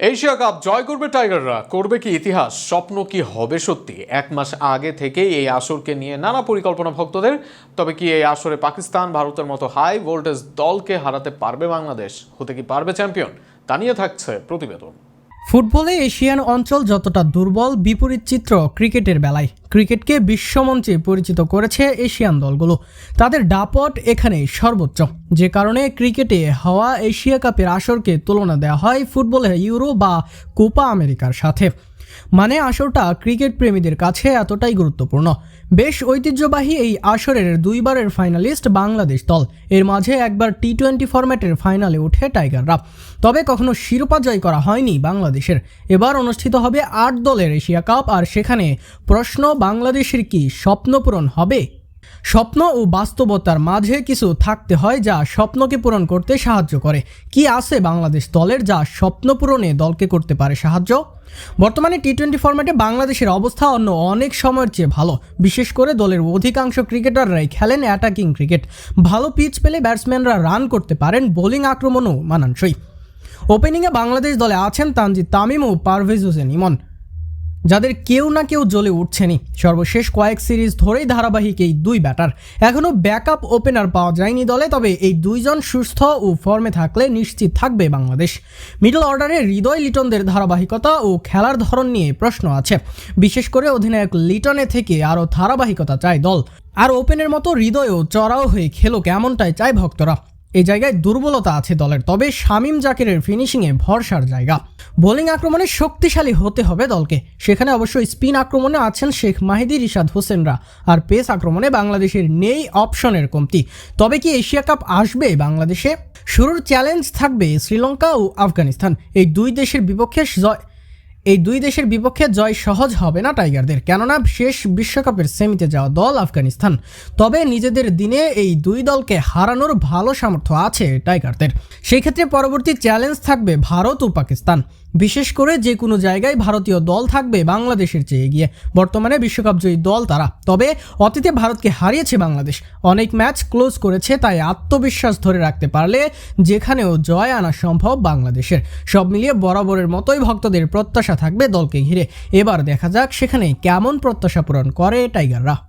Asia cup জয় করবে টাইগাররা। করবে কি ইতিহাস? স্বপ্ন কি হবে সত্যি? এক মাস আগে থেকেই এই আসরকে নিয়ে নানা পরিকল্পনা ভক্তদের। তবে কি এই আসরে পাকিস্তান ভারতের মতো হাই ভোল্টেজ দলকে হারাতে পারবে বাংলাদেশ? হতে কি পারবে চ্যাম্পিয়ন? তা নিয়ে থাকছে প্রতিবেদন। ফুটবলে এশিয়ান অঞ্চল যতটা দুর্বল, বিপরীত চিত্র ক্রিকেটের বেলায়। ক্রিকেটকে বিশ্বমঞ্চে পরিচিত করেছে এশিয়ান দলগুলো। তাদের ডাপট এখানে সর্বোচ্চ। যে কারণে ক্রিকেটে হওয়া এশিয়া কাপের আসরকে তুলনা দেওয়া হয় ফুটবলের ইউরো বা কোপা আমেরিকার সাথে। মানে আসরটা ক্রিকেট প্রেমীদের কাছে এতটাই গুরুত্বপূর্ণ। বেশ ঐতিহ্যবাহী এই আসরের দুইবারের ফাইনালিস্ট বাংলাদেশ দল। এর মাঝে একবার টি টোয়েন্টি ফরম্যাটের ফাইনালে ওঠে টাইগাররা। তবে কখনো শিরোপা জয় করা হয়নি বাংলাদেশের। এবার অনুষ্ঠিত হবে আট দলের এশিয়া কাপ, আর সেখানে প্রশ্ন বাংলাদেশের কি স্বপ্নপূরণ হবে? স্বপ্ন ও বাস্তবতার মাঝে কিছু থাকতে হয় যা স্বপ্নকে পূরণ করতে সাহায্য করে। কি আছে বাংলাদেশ দলের যা স্বপ্ন পূরণে দলকে করতে পারে সাহায্য? বর্তমানে টি টোয়েন্টি ফরম্যাটে বাংলাদেশের অবস্থা অন্য অনেক সময়ের চেয়ে ভালো। বিশেষ করে দলের অধিকাংশ ক্রিকেটাররাই খেলেন অ্যাটাকিং ক্রিকেট ভালো পিচ পেলে ব্যাটসম্যানরা রান করতে পারেন বোলিং আক্রমণও মানানসই। ওপেনিংয়ে বাংলাদেশ দলে আছেন তানজিদ তামিম ও পারভেজ হোসেন ইমন। যাদের কেউ না কেউ জ্বলে উঠছেনি সর্বশেষ কয়েক সিরিজ ধরেই ধারাবাহিক এই দুই ব্যাটার। এখনও ব্যাকআপ ওপেনার পাওয়া যায়নি দলে, তবে এই দুইজন সুস্থ ও ফর্মে থাকলে নিশ্চিত থাকবে বাংলাদেশ। মিডল অর্ডারে হৃদয় লিটনদের ধারাবাহিকতা ও খেলার ধরন নিয়ে প্রশ্ন আছে। বিশেষ করে অধিনায়ক লিটনে থেকে আরও ধারাবাহিকতা চায় দল। আর ওপেনের মতো হৃদয়ও চড়াও হয়ে খেলো কেমনটাই চায় ভক্তরা। এই জায়গায় দুর্বলতা আছে দলের। তবে শামিম জাকিরের ফিনিশিংয়ে ভরসার জায়গা। বোলিং আক্রমণে শক্তিশালী হতে হবে দলকে। সেখানে অবশ্যই স্পিন আক্রমণে আছেন শেখ মাহিদি, রিশাদ হোসেনরা। আর পেস আক্রমণে বাংলাদেশের নেই অপশনের কমতি। তবে কি এশিয়া কাপ আসবে বাংলাদেশে? শুরুর চ্যালেঞ্জ থাকবে শ্রীলঙ্কা ও আফগানিস্তান। এই দুই দেশের বিপক্ষে জয় এই দুই দেশের বিপক্ষে জয় সহজ হবে না টাইগারদের। কেননা শেষ বিশ্বকাপের সেমিতে যাওয়া দল আফগানিস্তান। তবে নিজেদের দিনে এই দুই দলকে হারানোর ভালো সামর্থ্য আছে টাইগারদের। সেই ক্ষেত্রে পরবর্তী চ্যালেঞ্জ থাকবে ভারত ও পাকিস্তান। বিশেষ করে যে কোনো জায়গায় ভারতীয় দল থাকবে বাংলাদেশের চেয়ে এগিয়ে। বর্তমানে বিশ্বকাপ জয়ী দল তারা। তবে অতীতে ভারতকে হারিয়েছে বাংলাদেশ। অনেক ম্যাচ ক্লোজ করেছে, তাই আত্মবিশ্বাস ধরে রাখতে পারলে যেখানেও জয় আনা সম্ভব বাংলাদেশের। সব মিলিয়ে বরাবরের মতোই ভক্তদের প্রত্যাশা থাকবে দলকে ঘিরে। এবার দেখা যাক সেখানে কেমন প্রত্যাশা পূরণ করে টাইগাররা।